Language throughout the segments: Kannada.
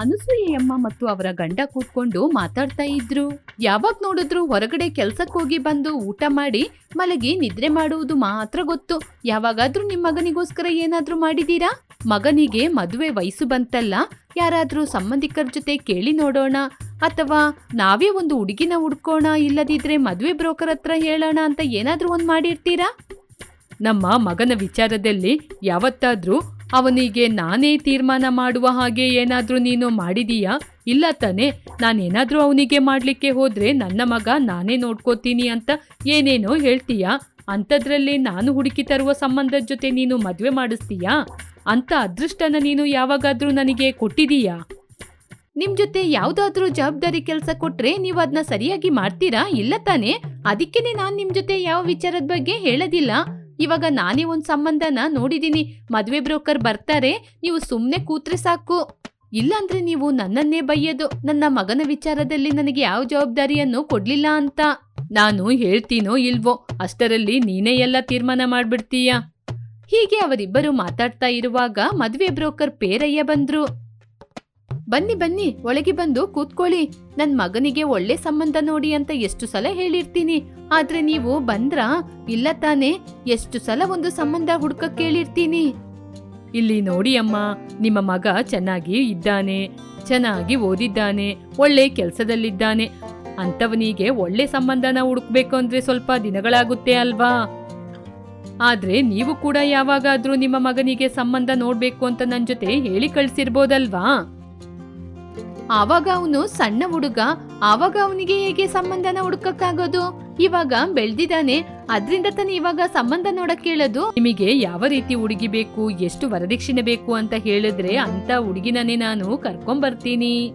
ಅನುಸೂಯೆಯಮ್ಮ ಮತ್ತು ಅವರ ಗಂಡ ಕೂತ್ಕೊಂಡು ಮಾತಾಡ್ತಾ ಇದ್ರು. ಯಾವಾಗ ನೋಡಿದ್ರು ಹೊರಗಡೆ ಕೆಲ್ಸಕ್ಕೆ ಹೋಗಿ ಬಂದು ಊಟ ಮಾಡಿ ಮಲಗಿ ನಿದ್ರೆ ಮಾಡುವುದು ಮಾತ್ರ ಗೊತ್ತು. ಯಾವಾಗಾದ್ರೂ ನಿಮ್ ಮಗನಿಗೋಸ್ಕರ ಏನಾದ್ರೂ ಮಾಡಿದೀರಾ? ಮಗನಿಗೆ ಮದುವೆ ವಯಸ್ಸು ಬಂತಲ್ಲ, ಯಾರಾದ್ರೂ ಸಂಬಂಧಿಕರ ಜೊತೆ ಕೇಳಿ ನೋಡೋಣ, ಅಥವಾ ನಾವೇ ಒಂದು ಹುಡುಗಿನ ಹುಡ್ಕೋಣ ಇಲ್ಲದಿದ್ರೆ ಮದುವೆ ಬ್ರೋಕರ್ ಹತ್ರ ಹೇಳೋಣ ಅಂತ ಏನಾದ್ರೂ ಒಂದ್ ಮಾಡಿರ್ತೀರಾ? ನಮ್ಮ ಮಗನ ವಿಚಾರದಲ್ಲಿ ಯಾವತ್ತಾದ್ರೂ ಅವನಿಗೆ ನಾನೇ ತೀರ್ಮಾನ ಮಾಡುವ ಹಾಗೆ ಏನಾದರೂ ನೀನು ಮಾಡಿದೀಯಾ? ಇಲ್ಲ ತಾನೆ. ನಾನೇನಾದ್ರೂ ಅವನಿಗೆ ಮಾಡ್ಲಿಕ್ಕೆ ಹೋದರೆ ನನ್ನ ಮಗ ನಾನೇ ನೋಡ್ಕೋತೀನಿ ಅಂತ ಏನೇನೋ ಹೇಳ್ತೀಯಾ? ಅಂಥದ್ರಲ್ಲಿ ನಾನು ಹುಡುಕಿ ತರುವ ಸಂಬಂಧದ ಜೊತೆ ನೀನು ಮದುವೆ ಮಾಡಿಸ್ತೀಯಾ? ಅಂತ ಅದೃಷ್ಟನ ನೀನು ಯಾವಾಗಾದರೂ ನನಗೆ ಕೊಟ್ಟಿದೀಯಾ? ನಿಮ್ ಜೊತೆ ಯಾವ್ದಾದ್ರೂ ಜವಾಬ್ದಾರಿ ಕೆಲಸ ಕೊಟ್ರೆ ನೀವು ಅದನ್ನ ಸರಿಯಾಗಿ ಮಾಡ್ತೀರಾ? ಇಲ್ಲ ತಾನೇ. ಅದಕ್ಕೇನೆ ನಾನು ನಿಮ್ ಜೊತೆ ಯಾವ ವಿಚಾರದ ಬಗ್ಗೆ ಹೇಳೋದಿಲ್ಲ. ಇವಾಗ ನಾನೇ ಒಂದು ಸಂಬಂಧನ ನೋಡಿದ್ದೀನಿ ಮದುವೆ ಬ್ರೋಕರ್ ಬರ್ತಾರೆ, ನೀವು ಸುಮ್ಮನೆ ಕೂತ್ರೆ ಸಾಕು. ಇಲ್ಲಾಂದ್ರೆ ನೀವು ನನ್ನನ್ನೇ ಬೈಯೋದು, ನನ್ನ ಮಗನ ವಿಚಾರದಲ್ಲಿ ನನಗೆ ಯಾವ ಜವಾಬ್ದಾರಿಯನ್ನು ಕೊಡ್ಲಿಲ್ಲ ಅಂತ. ನಾನು ಹೇಳ್ತೀನೋ ಇಲ್ವೋ, ಅಷ್ಟರಲ್ಲಿ ನೀನೇ ಎಲ್ಲ ತೀರ್ಮಾನ ಮಾಡ್ಬಿಡ್ತೀಯ? ಹೀಗೆ ಅವರಿಬ್ಬರು ಮಾತಾಡ್ತಾ ಇರುವಾಗ ಮದುವೆ ಬ್ರೋಕರ್ ಪೇರಯ್ಯ ಬಂದ್ರು. ಬನ್ನಿ ಬನ್ನಿ, ಒಳಗೆ ಬಂದು ಕೂತ್ಕೊಳ್ಳಿ. ನನ್ ಮಗನಿಗೆ ಒಳ್ಳೆ ಸಂಬಂಧ ನೋಡಿ ಅಂತ ಎಷ್ಟು ಸಲ ಹೇಳಿರ್ತೀನಿ. ಆದ್ರೆ ನೀವು ಬಂದ್ರ? ಇಲ್ಲ ತಾನೇ. ಎಷ್ಟು ಸಲ ಒಂದು ಸಂಬಂಧ ಹುಡ್ಕಕ್ ಕೇಳಿರ್ತೀನಿ. ಇಲ್ಲಿ ನೋಡಿ ಅಮ್ಮ, ನಿಮ್ಮ ಮಗ ಚೆನ್ನಾಗಿ ಇದ್ದಾನೆ. ಚೆನ್ನಾಗಿ ಓದಿದ್ದಾನೆ. ಒಳ್ಳೆ ಕೆಲಸದಲ್ಲಿದ್ದಾನೆ. ಅಂತವನಿಗೆ ಒಳ್ಳೆ ಸಂಬಂಧನ ಹುಡುಕ್ಬೇಕು ಅಂದ್ರೆ ಸ್ವಲ್ಪ ದಿನಗಳಾಗುತ್ತೆ ಅಲ್ವಾ? ಆದ್ರೆ ನೀವು ಕೂಡ ಯಾವಾಗಾದ್ರೂ ನಿಮ್ಮ ಮಗನಿಗೆ ಸಂಬಂಧ ನೋಡ್ಬೇಕು ಅಂತ ನನ್ ಜೊತೆ ಹೇಳಿ ಕಳ್ಸಿರ್ಬೋದಲ್ವಾ? ಆವಾಗ ಅವನು ಸಣ್ಣ ಹುಡುಗ, ಆವಾಗ ಅವನಿಗೆ ಹೇಗೆ ಸಂಬಂಧನ ಹುಡುಕಕ್ಕಾಗೋದು? ಇವಾಗ ಬೆಳ್ದಿದ್ದಾನೆ, ಅದ್ರಿಂದ ತಾನೇ ಇವಾಗ ಸಂಬಂಧ ನೋಡಕ್ ಕೇಳೋದು ನಿಮಗೆ ಯಾವ ರೀತಿ ಹುಡುಗಿ ಬೇಕು, ಎಷ್ಟು ವರದಕ್ಷಿಣೆ ಬೇಕು ಅಂತ ಹೇಳಿದ್ರೆ ಅಂತ ಹುಡುಗಿನೇ ನಾನು ಕರ್ಕೊಂಬರ್ತೀನಿ.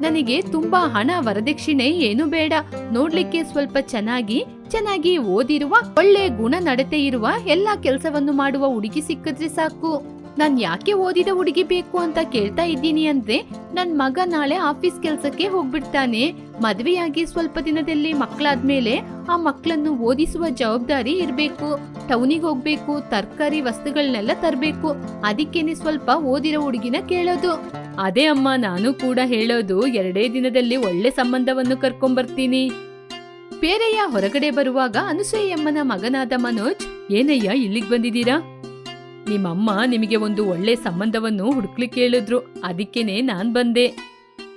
ನನಗೆ ತುಂಬಾ ಹಣ ವರದಕ್ಷಿಣೆ ಏನು ಬೇಡ. ನೋಡ್ಲಿಕ್ಕೆ ಸ್ವಲ್ಪ ಚೆನ್ನಾಗಿ ಚೆನ್ನಾಗಿ ಓದಿರುವ, ಒಳ್ಳೆ ಗುಣ ನಡತೆ ಇರುವ ಎಲ್ಲಾ ಕೆಲಸವನ್ನು ಮಾಡುವ ಹುಡುಗಿ ಸಿಕ್ಕಿದ್ರೆ ಸಾಕು. ನಾನ್ ಯಾಕೆ ಓದಿದ ಹುಡುಗಿ ಬೇಕು ಅಂತ ಕೇಳ್ತಾ ಇದ್ದೀನಿ ಅಂದ್ರೆ ನನ್ ಮಗ ನಾಳೆ ಆಫೀಸ್ ಕೆಲ್ಸಕ್ಕೆ ಹೋಗ್ಬಿಡ್ತಾನೆ. ಮದ್ವೆಯಾಗಿ ಸ್ವಲ್ಪ ದಿನದಲ್ಲಿ ಮಕ್ಕಳಾದ್ಮೇಲೆ ಆ ಮಕ್ಕಳನ್ನು ಓದಿಸುವ ಜವಾಬ್ದಾರಿ ಇರ್ಬೇಕು. ಟೌನಿಗೆ ಹೋಗ್ಬೇಕು, ತರಕಾರಿ ವಸ್ತುಗಳನ್ನೆಲ್ಲ ತರ್ಬೇಕು. ಅದಕ್ಕೇನೆ ಸ್ವಲ್ಪ ಓದಿರೋ ಹುಡುಗಿನ ಕೇಳೋದು. ಅದೇ ಅಮ್ಮ, ನಾನು ಕೂಡ ಹೇಳೋದು ಎರಡೇ ದಿನದಲ್ಲಿ ಒಳ್ಳೆ ಸಂಬಂಧವನ್ನು ಕರ್ಕೊಂಡ್ಬರ್ತೀನಿ ಬೇರೆಯ ಹೊರಗಡೆ ಬರುವಾಗ ಅನುಸೂಯಮ್ಮನ ಮಗನಾದ ಮನೋಜ್, ಏನಯ್ಯ ಇಲ್ಲಿಗೆ ಬಂದಿದ್ದೀರಾ? ನಿಮ್ಮಮ್ಮ ನಿಮಗೆ ಒಂದು ಒಳ್ಳೆ ಸಂಬಂಧವನ್ನು ಹುಡುಕ್ಲಿಕ್ಕೆ ಹೇಳಿದ್ರು ಅದಕ್ಕೇನೆ ನಾನ್ ಬಂದೆ.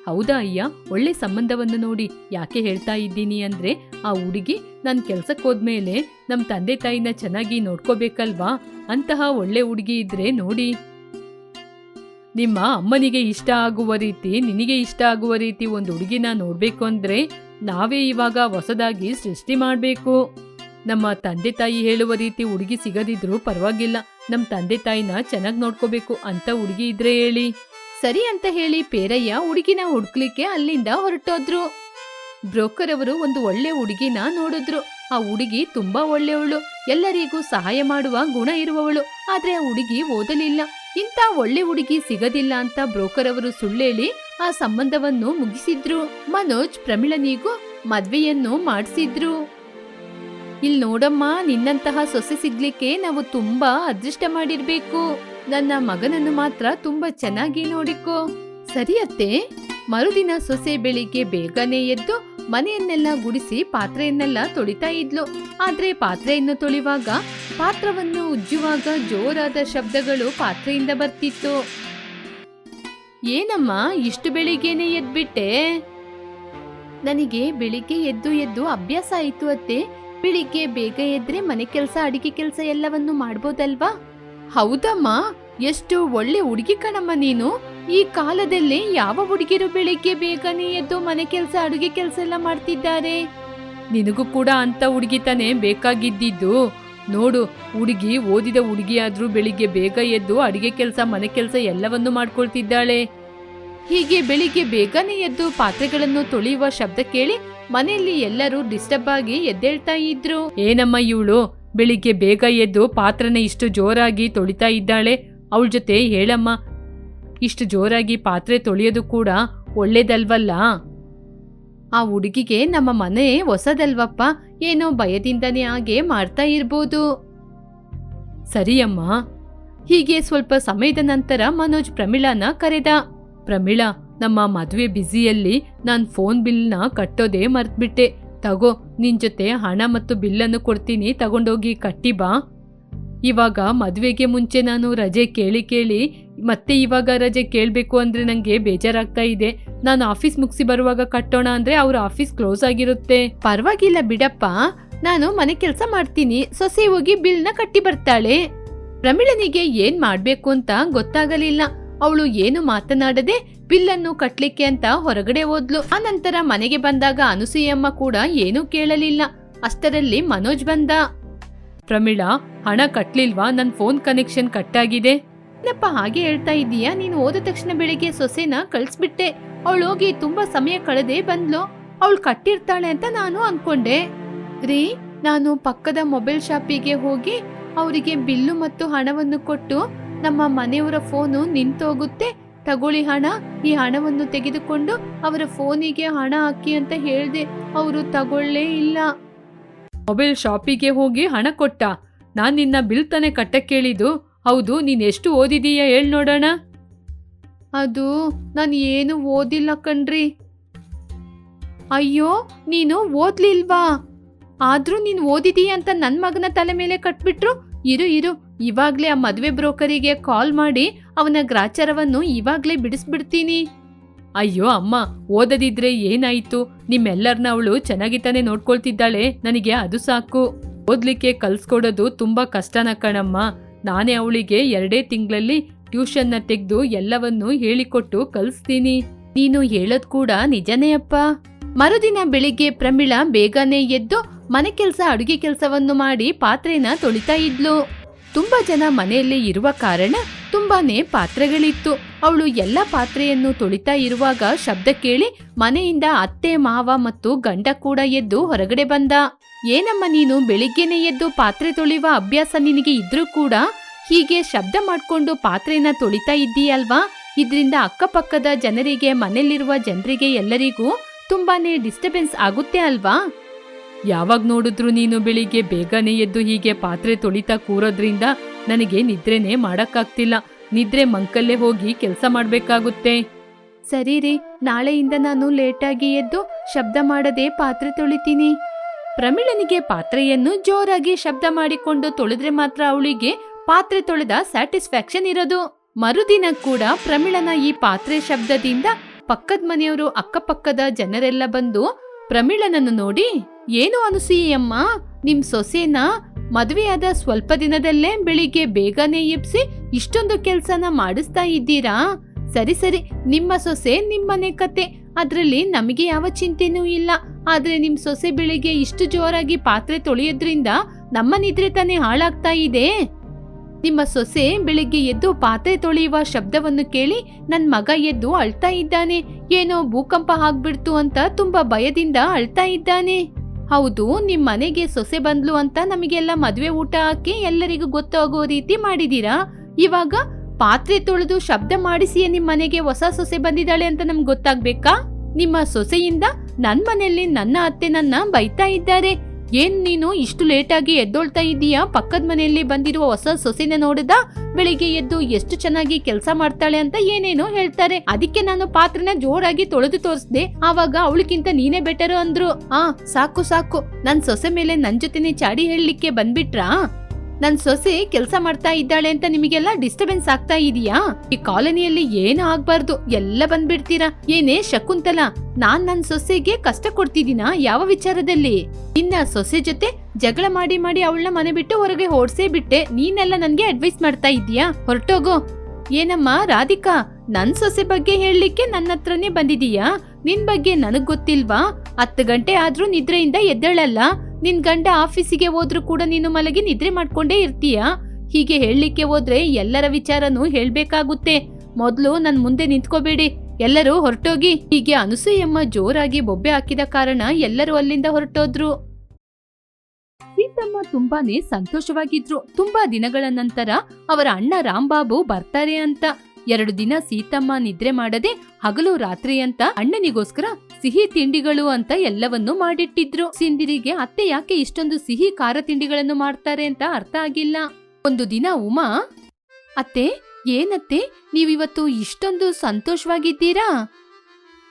ಹೌದಾ ಅಯ್ಯ? ಒಳ್ಳೆ ಸಂಬಂಧವನ್ನು ನೋಡಿ ಯಾಕೆ ಹೇಳ್ತಾ ಇದ್ದೀನಿ ಅಂದ್ರೆ ಆ ಹುಡುಗಿ ನನ್ ಕೆಲ್ಸಕ್ಕೆ ಹೋದ್ಮೇಲೆ ನಮ್ ತಂದೆ ತಾಯಿನ ಚೆನ್ನಾಗಿ ನೋಡ್ಕೋಬೇಕಲ್ವಾ? ಅಂತಹ ಒಳ್ಳೆ ಹುಡುಗಿ ಇದ್ರೆ ನೋಡಿ. ನಿಮ್ಮ ಅಮ್ಮನಿಗೆ ಇಷ್ಟ ಆಗುವ ರೀತಿ, ನಿನಗೆ ಇಷ್ಟ ಆಗುವ ರೀತಿ ಒಂದು ಹುಡುಗಿನ ನೋಡ್ಬೇಕು ಅಂದ್ರೆ ನಾವೇ ಇವಾಗ ಹೊಸದಾಗಿ ಸೃಷ್ಟಿ ಮಾಡ್ಬೇಕು. ನಮ್ಮ ತಂದೆ ತಾಯಿ ಹೇಳುವ ರೀತಿ ಹುಡುಗಿ ಸಿಗದಿದ್ರೂ ಪರವಾಗಿಲ್ಲ. ನಮ್ ತಂದೆ ತಾಯಿನ ಚೆನ್ನಾಗ್ ನೋಡ್ಕೋಬೇಕು ಅಂತ ಹುಡುಗಿ ಇದ್ರೆ ಹೇಳಿ. ಸರಿ ಅಂತ ಹೇಳಿ ಪೇರಯ್ಯ ಹುಡುಗಿನ ಹುಡ್ಕ್ಲಿಕ್ಕೆ ಅಲ್ಲಿಂದ ಹೊರಟೋದ್ರು. ಬ್ರೋಕರ್ ಅವರು ಒಂದು ಒಳ್ಳೆ ಹುಡುಗಿನ ನೋಡಿದ್ರು. ಆ ಹುಡುಗಿ ತುಂಬಾ ಒಳ್ಳೆಯವಳು. ಎಲ್ಲರಿಗೂ ಸಹಾಯ ಮಾಡುವ ಗುಣ ಇರುವವಳು. ಆದ್ರೆ ಆ ಹುಡುಗಿ ಓದಲಿಲ್ಲ. ಇಂಥ ಒಳ್ಳೆ ಹುಡುಗಿ ಸಿಗದಿಲ್ಲ ಅಂತ ಬ್ರೋಕರ್ ಅವರು ಸುಳ್ಳೇಳಿ ಆ ಸಂಬಂಧವನ್ನು ಮುಗಿಸಿದ್ರು. ಮನೋಜ್ ಪ್ರಮಿಳನಿಗೂ ಮದ್ವೆಯನ್ನು ಮಾಡಿಸಿದ್ರು. ಇಲ್ ನೋಡಮ್ಮ, ನಿನ್ನಂತಹ ಸೊಸೆ ಸಿಗ್ಲಿಕ್ಕೆ ನಾವು ತುಂಬಾ ಅದೃಷ್ಟ ಮಾಡಿರ್ಬೇಕು. ನನ್ನ ಮಗನನ್ನು ಮಾತ್ರ ತುಂಬಾ ಚೆನ್ನಾಗಿ ನೋಡಿಕೋ. ಸರಿ ಅತ್ತೆ. ಮರುದಿನ ಸೊಸೆ ಬೆಳಿಗ್ಗೆ ಬೇಗನೆ ಎದ್ದು ಮನೆಯನ್ನೆಲ್ಲ ಗುಡಿಸಿ ಪಾತ್ರೆಯನ್ನೆಲ್ಲ ತೊಳಿತಾ ಇದ್ಲು. ಆದ್ರೆ ಪಾತ್ರೆಯನ್ನು ತೊಳಿವಾಗ ಪಾತ್ರವನ್ನು ಉಜ್ಜುವಾಗ ಜೋರಾದ ಶಬ್ದಗಳು ಪಾತ್ರೆಯಿಂದ ಬರ್ತಿತ್ತು. ಏನಮ್ಮ, ಇಷ್ಟು ಬೆಳಿಗ್ಗೆನೆ ಎದ್ಬಿಟ್ಟೆ? ನನಗೆ ಬೆಳಿಗ್ಗೆ ಎದ್ದು ಎದ್ದು ಅಭ್ಯಾಸ ಆಯ್ತು ಅತ್ತೆ. ಬೆಳಿಗ್ಗೆ ಬೇಗ ಎದ್ರೆ ಮನೆ ಕೆಲಸ, ಅಡಿಗೆ ಕೆಲಸ ಎಲ್ಲವನ್ನು ಮಾಡ್ಬೋದಲ್ವಾ? ಹೌದಮ್ಮ, ಎಷ್ಟು ಒಳ್ಳೆ ಹುಡುಗಿ ಕಣಮ್ಮ ನೀನು. ಈ ಕಾಲದಲ್ಲಿ ಯಾವ ಹುಡುಗಿರು ಬೆಳಿಗ್ಗೆ ಬೇಗನೆ ಎದ್ದು ಮನೆ ಕೆಲಸ, ಅಡುಗೆ ಕೆಲಸ ಎಲ್ಲ ಮಾಡ್ತಿದ್ದಾರೆ? ನಿನಗೂ ಕೂಡ ಅಂತ ಹುಡುಗಿ ತಾನೇ ಬೇಕಾಗಿದ್ದಿದ್ದು. ನೋಡು, ಹುಡುಗಿ, ಓದಿದ ಹುಡುಗಿಯಾದ್ರೂ ಬೆಳಿಗ್ಗೆ ಬೇಗ ಎದ್ದು ಅಡಿಗೆ ಕೆಲಸ, ಮನೆ ಕೆಲಸ ಎಲ್ಲವನ್ನೂ ಮಾಡ್ಕೊಳ್ತಿದ್ದಾಳೆ. ಹೀಗೆ ಬೆಳಿಗ್ಗೆ ಬೇಗನೆ ಎದ್ದು ಪಾತ್ರೆಗಳನ್ನು ತೊಳೆಯುವ ಶಬ್ದ ಕೇಳಿ ಮನೆಯಲ್ಲಿ ಎಲ್ಲರೂ ಡಿಸ್ಟರ್ಬ್ ಆಗಿ ಎದ್ದೇಳ್ತಾ ಇದ್ರು. ಏನಮ್ಮ ಇವಳು? ಬೆಳಿಗ್ಗೆ ಬೇಗ ಎದ್ದು ಪಾತ್ರನ ಇಷ್ಟು ಜೋರಾಗಿ ತೊಳಿತಾ ಇದ್ದಾಳೆ. ಅವಳ ಜೊತೆ ಹೇಳಮ್ಮ. ಇಷ್ಟು ಜೋರಾಗಿ ಪಾತ್ರೆ ತೊಳೆಯೋದು ಕೂಡ ಒಳ್ಳೇದಲ್ವಲ್ಲ? ಆ ಹುಡುಗಿಗೆ ನಮ್ಮ ಮನೆ ಹೊಸದಲ್ವಪ್ಪ. ಏನೋ ಭಯದಿಂದನೇ ಹಾಗೆ ಮಾಡ್ತಾ ಇರ್ಬೋದು. ಸರಿಯಮ್ಮ. ಹೀಗೆ ಸ್ವಲ್ಪ ಸಮಯದ ನಂತರ ಮನೋಜ್ ಪ್ರಮಿಳಾನ ಕರೆದ. ಪ್ರಮಿಳಾ, ನಮ್ಮ ಮದುವೆ ಬ್ಯುಸಿಯಲ್ಲಿ ನಾನು ಫೋನ್ ಬಿಲ್ನ ಕಟ್ಟೋದೇ ಮರ್ತ್ಬಿಟ್ಟೆ. ತಗೋ, ನಿನ್ ಜೊತೆ ಹಣ ಮತ್ತು ಬಿಲ್ಲನ್ನು ಕೊಡ್ತೀನಿ, ತಗೊಂಡೋಗಿ ಕಟ್ಟಿ ಬಾ. ಇವಾಗ ಮದುವೆಗೆ ಮುಂಚೆ ನಾನು ರಜೆ ಕೇಳಿ ಕೇಳಿ, ಮತ್ತೆ ಇವಾಗ ರಜೆ ಕೇಳಬೇಕು ಅಂದರೆ ನನಗೆ ಬೇಜಾರಾಗ್ತಾ ಇದೆ. ನಾನು ಆಫೀಸ್ ಮುಗಿಸಿ ಬರುವಾಗ ಕಟ್ಟೋಣ ಅಂದರೆ ಅವ್ರ ಆಫೀಸ್ ಕ್ಲೋಸ್ ಆಗಿರುತ್ತೆ. ಪರವಾಗಿಲ್ಲ ಬಿಡಪ್ಪ, ನಾನು ಮನೆ ಕೆಲಸ ಮಾಡ್ತೀನಿ, ಸೊಸೆ ಹೋಗಿ ಬಿಲ್ನ ಕಟ್ಟಿ ಬರ್ತಾಳೆ. ಪ್ರಮಿಳನಿಗೆ ಏನು ಮಾಡಬೇಕು ಅಂತ ಗೊತ್ತಾಗಲಿಲ್ಲ. ಅವಳು ಏನು ಮಾತನಾಡದೆ ಬಿಲ್ಲನ್ನು ಕಟ್ಲಿಕ್ಕೆ ಅಂತ ಹೊರಗಡೆ ಹೋದ್ಲು. ಆ ಮನೆಗೆ ಬಂದಾಗ ಅನುಸೂಯಮ್ಮ ಕೂಡ ಏನೂ ಕೇಳಲಿಲ್ಲ. ಅಷ್ಟರಲ್ಲಿ ಮನೋಜ್ ಬಂದ. ಪ್ರಮೀಳಾ, ಹಣ ಕಟ್ಲಿಲ್ವಾ? ನನ್ ಫೋನ್ ಕನೆಕ್ಷನ್ ಕಟ್ಟಾಗಿದೆ. ಏನಪ್ಪ ಹಾಗೆ ಹೇಳ್ತಾ ಇದೀಯಾ ನೀನು ಹೋದ ತಕ್ಷಣ ಬೆಳಿಗ್ಗೆ ಸೊಸೆನ ಕಳ್ಸ್ಬಿಟ್ಟೆ. ಅವಳು ಹೋಗಿ ತುಂಬಾ ಸಮಯ ಕಳೆದೇ ಬಂದ್ಲು. ಅವಳು ಕಟ್ಟಿರ್ತಾಳೆ ಅಂತ ನಾನು ಅನ್ಕೊಂಡೆ. ರೀ, ನಾನು ಪಕ್ಕದ ಮೊಬೈಲ್ ಶಾಪಿಗೆ ಹೋಗಿ ಅವರಿಗೆ ಬಿಲ್ಲು ಮತ್ತು ಹಣವನ್ನು ಕೊಟ್ಟು ನಮ್ಮ ಮನೆಯವರ ಫೋನು ನಿಂತೋಗುತ್ತೆ. ತಗೊಳ್ಳಿ ಹಣ. ಈ ಹಣವನ್ನು ತೆಗೆದುಕೊಂಡು ಅವರ ಫೋನಿಗೆ ಹಣ ಹಾಕಿ ಅಂತ ಹೇಳಿದೆ, ಅವರು ತಗೊಳ್ಳೇ ಇಲ್ಲ. ಮೊಬೈಲ್ ಶಾಪಿಗೆ ಹೋಗಿ ಹಣ ಕೊಟ್ಟ. ನಾನು ನಿನ್ನ ಬಿಲ್ ತಾನೆ ಕಟ್ಟಕ್ಕೆ ಕೇಳಿದ್ದು ಹೌದು, ನೀನ್ ಎಷ್ಟು ಓದಿದೀಯ ಹೇಳ್ ನೋಡೋಣ. ಅದು ನಾನು ಏನು ಓದಿಲ್ಲ ಕಣ್ರಿ. ಅಯ್ಯೋ, ನೀನು ಓದ್ಲಿಲ್ವಾ? ಆದ್ರೂ ನೀನು ಓದಿದೀಯ ಅಂತ ನನ್ನ ಮಗನ ತಲೆ ಮೇಲೆ ಕಟ್ಬಿಟ್ರು? ಇರು ಇರು. ಇವಾಗ್ಲೇ ಆ ಮದುವೆ ಬ್ರೋಕರಿಗೆ ಕಾಲ್ ಮಾಡಿ ಅವನ ಗ್ರಾಚಾರವನ್ನು ಇವಾಗ್ಲೇ ಬಿಡಿಸ್ಬಿಡ್ತೀನಿ. ಅಯ್ಯೋ ಅಮ್ಮ, ಓದದಿದ್ರೆ ಏನಾಯ್ತು? ನಿಮ್ಮೆಲ್ಲರನ್ನ ಅವಳು ಚೆನ್ನಾಗಿ ತಾನೇ ನೋಡ್ಕೊಳ್ತಿದ್ದಾಳೆ. ನನಗೆ ಅದು ಸಾಕು. ಓದ್ಲಿಕ್ಕೆ ಕಲ್ಸ್ಕೊಡೋದು ತುಂಬಾ ಕಷ್ಟನ ಕಣಮ್ಮ. ನಾನೇ ಅವಳಿಗೆ ಎರಡೇ ತಿಂಗಳಲ್ಲಿ ಟ್ಯೂಷನ್ನ ತೆಗೆದು ಎಲ್ಲವನ್ನೂ ಹೇಳಿಕೊಟ್ಟು ಕಲಿಸ್ತೀನಿ. ನೀನು ಹೇಳೋದ್ ಕೂಡ ನಿಜನೇ ಅಪ್ಪ. ಮರುದಿನ ಬೆಳಿಗ್ಗೆ ಪ್ರಮಿಳಾ ಬೇಗನೆ ಎದ್ದು ಮನೆ ಕೆಲಸ, ಅಡುಗೆ ಕೆಲಸವನ್ನು ಮಾಡಿ ಪಾತ್ರೆನ ತೊಳಿತಾ ಇದ್ಲು. ತುಂಬಾ ಜನ ಮನೆಯಲ್ಲಿ ಇರುವ ಕಾರಣ ತುಂಬಾನೇ ಪಾತ್ರೆಗಳಿತ್ತು. ಅವಳು ಎಲ್ಲ ಪಾತ್ರೆಯನ್ನು ತೊಳಿತಾ ಇರುವಾಗ ಶಬ್ದ ಕೇಳಿ ಮನೆಯಿಂದ ಅತ್ತೆ, ಮಾವ ಮತ್ತು ಗಂಡ ಕೂಡ ಎದ್ದು ಹೊರಗಡೆ ಬಂದ. ಏನಮ್ಮ ನೀನು ಬೆಳಿಗ್ಗೆನೆ ಎದ್ದು ಪಾತ್ರೆ ತೊಳೆಯುವ ಅಭ್ಯಾಸ ನಿನಗೆ ಇದ್ರೂ ಕೂಡ ಹೀಗೆ ಶಬ್ದ ಮಾಡ್ಕೊಂಡು ಪಾತ್ರೆನ ತೊಳಿತಾ ಇದ್ದೀಯಲ್ವಾ? ಇದರಿಂದ ಅಕ್ಕಪಕ್ಕದ ಜನರಿಗೆ ಮನೆಯಲ್ಲಿರುವ ಜನರಿಗೆ ಎಲ್ಲರಿಗೂ ತುಂಬಾನೇ ಡಿಸ್ಟರ್ಬೆನ್ಸ್ ಆಗುತ್ತೆ ಅಲ್ವಾ? ಯಾವಾಗ ನೋಡಿದ್ರು ನೀನು ಬೆಳಿಗ್ಗೆ ಬೇಗನೆ ಎದ್ದು ಹೀಗೆ ಪಾತ್ರೆ ತೊಳಿತಾ ಕೂರೋದ್ರಿಂದ ನನಗೆ ನಿದ್ರೆನೇ ಮಾಡಕ್ಕಾಗ್ತಿಲ್ಲ. ನಿದ್ರೆ ಮಂಕಲ್ಲೇ ಹೋಗಿ ಕೆಲಸ ಮಾಡ್ಬೇಕಾಗುತ್ತೆ. ಸರಿ ರೀ ನಾಳೆಯಿಂದ ನಾನು ಲೇಟಾಗಿ ಎದ್ದು ಶಬ್ದ ಮಾಡದೆ ಪಾತ್ರೆ ತೊಳಿತೀನಿ. ಪ್ರಮಿಳನಿಗೆ ಪಾತ್ರೆಯನ್ನು ಜೋರಾಗಿ ಶಬ್ದ ಮಾಡಿಕೊಂಡು ತೊಳೆದ್ರೆ ಮಾತ್ರ ಅವಳಿಗೆ ಪಾತ್ರೆ ತೊಳೆದ ಸ್ಯಾಟಿಸ್ಫ್ಯಾಕ್ಷನ್ ಇರೋದು. ಮರುದಿನ ಕೂಡ ಪ್ರಮಿಳನ ಈ ಪಾತ್ರೆ ಶಬ್ದದಿಂದ ಪಕ್ಕದ ಮನೆಯವರು ಅಕ್ಕಪಕ್ಕದ ಜನರೆಲ್ಲ ಬಂದು ಪ್ರಮಿಳನನ್ನು ನೋಡಿ ಏನು ಅನಿಸಿಯಮ್ಮ ನಿಮ್ ಸೊಸೆನ ಮದುವೆಯಾದ ಸ್ವಲ್ಪ ದಿನದಲ್ಲೇ ಬೆಳಿಗ್ಗೆ ಬೇಗನೆ ಎಬ್ಸಿ ಇಷ್ಟೊಂದು ಕೆಲ್ಸನ ಮಾಡಿಸ್ತಾ ಇದ್ದೀರಾ? ಸರಿ ಸರಿ. ನಿಮ್ಮ ಸೊಸೆ ನಿಮ್ಮನೆ ಕತೆ. ಅದ್ರಲ್ಲಿ ನಮಗೆ ಯಾವ ಚಿಂತೆನೂ ಇಲ್ಲ. ಆದ್ರೆ ನಿಮ್ ಸೊಸೆ ಬೆಳಿಗ್ಗೆ ಇಷ್ಟು ಜೋರಾಗಿ ಪಾತ್ರೆ ತೊಳೆಯೋದ್ರಿಂದ ನಮ್ಮ ನಿದ್ರೆ ತಾನೇ ಹಾಳಾಗ್ತಾ ಇದೆ. ನಿಮ್ಮ ಸೊಸೆ ಬೆಳಿಗ್ಗೆ ಎದ್ದು ಪಾತ್ರೆ ತೊಳೆಯುವ ಶಬ್ದವನ್ನು ಕೇಳಿ ನನ್ ಮಗ ಎದ್ದು ಅಳ್ತಾ ಇದ್ದಾನೆ. ಏನೋ ಭೂಕಂಪ ಆಗ್ಬಿಡ್ತು ಅಂತ ತುಂಬಾ ಭಯದಿಂದ ಅಳ್ತಾ ಇದ್ದಾನೆ. ಹೌದು ನಿಮ್ಮ ಮನೆಗೆ ಸೊಸೆ ಬಂದ್ಲು ಅಂತ ನಮಗೆಲ್ಲ ಮದುವೆ ಊಟ ಹಾಕಿ ಎಲ್ಲರಿಗೂ ಗೊತ್ತಾಗೋ ರೀತಿ ಮಾಡಿದೀರಾ? ಇವಾಗ ಪಾತ್ರೆ ತೊಳೆದು ಶಬ್ದ ಮಾಡಿಸಿಯೇ ನಿಮ್ಮ ಮನೆಗೆ ಹೊಸ ಸೊಸೆ ಬಂದಿದ್ದಾಳೆ ಅಂತ ನಮ್ಗೆ ಗೊತ್ತಾಗ್ಬೇಕಾ? ನಿಮ್ಮ ಸೊಸೆಯಿಂದ ನನ್ನ ಮನೆಯಲ್ಲಿ ನನ್ನ ಅತ್ತೆ ನನ್ನ ಬೈತಾ ಇದ್ದಾರೆ. ಏನ್ ನೀನು ಇಷ್ಟು ಲೇಟಾಗಿ ಎದ್ದೊಳ್ತಾ ಇದ್ದೀಯಾ ಪಕ್ಕದ ಮನೆಯಲ್ಲಿ ಬಂದಿರುವ ಹೊಸ ಸೊಸೆನ ನೋಡಿದ ಬೆಳಿಗ್ಗೆ ಎದ್ದು ಎಷ್ಟು ಚೆನ್ನಾಗಿ ಕೆಲಸ ಮಾಡ್ತಾಳೆ ಅಂತ ಏನೇನೋ ಹೇಳ್ತಾರೆ. ಅದಕ್ಕೆ ನಾನು ಪಾತ್ರನ ಜೋರಾಗಿ ತೊಳೆದು ತೋರಿಸ್ದೆ. ಆವಾಗ ಅವಳಕ್ಕಿಂತ ನೀನೇ ಬೆಟರ್ ಅಂದ್ರು. ಆ, ಸಾಕು ಸಾಕು. ನನ್ ಸೊಸೆ ಮೇಲೆ ನನ್ ಜೊತೆನೆ ಚಾಡಿ ಹೇಳಲಿಕ್ಕೆ ಬಂದ್ಬಿಟ್ರಾ? ನನ್ ಸೊಸೆ ಕೆಲಸ ಮಾಡ್ತಾ ಇದ್ದಾಳೆ ಅಂತ ನಿಮಗೆಲ್ಲ ಡಿಸ್ಟರ್ಬೆನ್ಸ್ ಆಗ್ತಾ ಇದೆಯಾ? ಈ ಕಾಲೋನಿಯಲ್ಲಿ ಏನು ಆಗ್ಬಾರ್ದು? ಎಲ್ಲ ಬಂದ್ಬಿಡ್ತೀರಾ? ಏನೇ ಶಕುಂತಲ. ನಾನ್ ನನ್ ಸೊಸೆಗೆ ಕಷ್ಟ ಕೊಡ್ತಿದ್ದೀನಾ? ಯಾವ ವಿಚಾರದಲ್ಲಿ? ನಿನ್ನ ಸೊಸೆ ಜೊತೆ ಜಗಳ ಮಾಡಿ ಮಾಡಿ ಅವಳನ್ನ ಮನೆ ಬಿಟ್ಟು ಹೊರಗೆ ಓಡ್ಸೇ ಬಿಟ್ಟೆ. ನೀನೆಲ್ಲ ನನ್ಗೆ ಅಡ್ವೈಸ್ ಮಾಡ್ತಾ ಇದೀಯಾ ಹೊರಟೋಗೋ. ಏನಮ್ಮ, ರಾಧಿಕಾ, ನನ್ ಸೊಸೆ ಬಗ್ಗೆ ಹೇಳಲಿಕ್ಕೆ ನನ್ನ ಹತ್ರನೇ ಬಂದಿದೀಯಾ? ನಿನ್ ಬಗ್ಗೆ ನನಗ್ ಗೊತ್ತಿಲ್ವಾ? ಹತ್ತು ಗಂಟೆ ಆದ್ರೂ ನಿದ್ರೆಯಿಂದ ಎದ್ದೇಳಲ್ಲ. ನಿನ್ ಗಂಡ ಆಫೀಸಿಗೆ ಹೋದ್ರೂ ಕೂಡ ನೀನು ಮಲಗಿ ನಿದ್ರೆ ಮಾಡ್ಕೊಂಡೇ ಇರ್ತೀಯ? ಹೀಗೆ ಹೇಳಲಿಕ್ಕೆ ಹೋದ್ರೆ ಎಲ್ಲರ ವಿಚಾರನೂ ಹೇಳ್ಬೇಕಾಗುತ್ತೆ. ಮೊದ್ಲು ನನ್ ಮುಂದೆ ನಿಂತ್ಕೋಬೇಡಿ. ಎಲ್ಲರೂ ಹೊರಟೋಗಿ. ಹೀಗೆ ಅನಸೂಯಮ್ಮ ಜೋರಾಗಿ ಬೊಬ್ಬೆ ಹಾಕಿದ ಕಾರಣ ಎಲ್ಲರೂ ಅಲ್ಲಿಂದ ಹೊರಟೋದ್ರು. ಸೀತಮ್ಮ ತುಂಬಾನೇ ಸಂತೋಷವಾಗಿದ್ರು. ತುಂಬಾ ದಿನಗಳ ನಂತರ ಅವರ ಅಣ್ಣ ರಾಂಬಾಬು ಬರ್ತಾರೆ ಅಂತ. ಎರಡು ದಿನ ಸೀತಮ್ಮ ನಿದ್ರೆ ಮಾಡದೆ ಹಗಲು ರಾತ್ರಿ ಅಂತ ಅಣ್ಣನಿಗೋಸ್ಕರ ಸಿಹಿ ತಿಂಡಿಗಳು ಅಂತ ಎಲ್ಲವನ್ನೂ ಮಾಡಿಟ್ಟಿದ್ರು. ಸಿಂದಿರಿಗೆ ಅತ್ತೆ ಯಾಕೆ ಇಷ್ಟೊಂದು ಸಿಹಿ ಖಾರ ತಿಂಡಿಗಳನ್ನು ಮಾಡ್ತಾರೆ ಅಂತ ಅರ್ಥ ಆಗಿಲ್ಲ. ಒಂದು ದಿನ ಉಮಾ, ಅತ್ತೆ, ಏನತ್ತೆ? ನೀವಿವತ್ತು ಇಷ್ಟೊಂದು ಸಂತೋಷವಾಗಿದ್ದೀರಾ?